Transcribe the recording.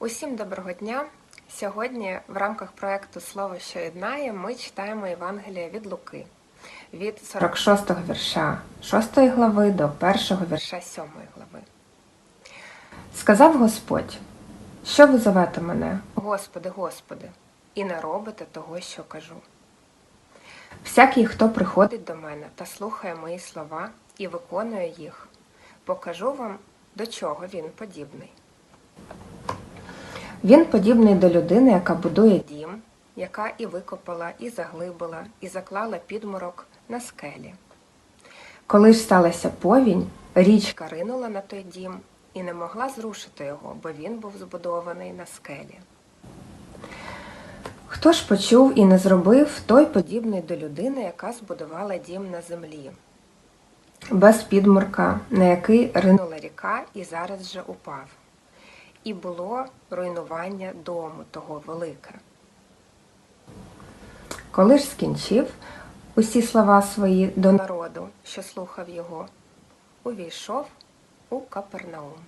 Усім доброго дня! Сьогодні в рамках проекту Слово, що єднає ми читаємо Євангелія від Луки від 46 го вірша 6 глави до 1 вірша 7 глави. Сказав Господь, що ви зовете мене, Господи, Господи, і не робите того, що кажу. Всякий, хто приходить до мене та слухає мої слова і виконує їх, покажу вам, до чого він подібний. Він подібний до людини, яка будує дім, яка і викопала, і заглибила, і заклала підмурок на скелі. Коли ж сталася повінь, річка ринула на той дім і не могла зрушити його, бо він був збудований на скелі. Хто ж почув і не зробив, той подібний до людини, яка збудувала дім на землі, без підмурка, на який ринула ріка і зараз же упав. І було руйнування дому того велике. Коли ж скінчив усі слова свої до народу, що слухав його, увійшов у Капернаум.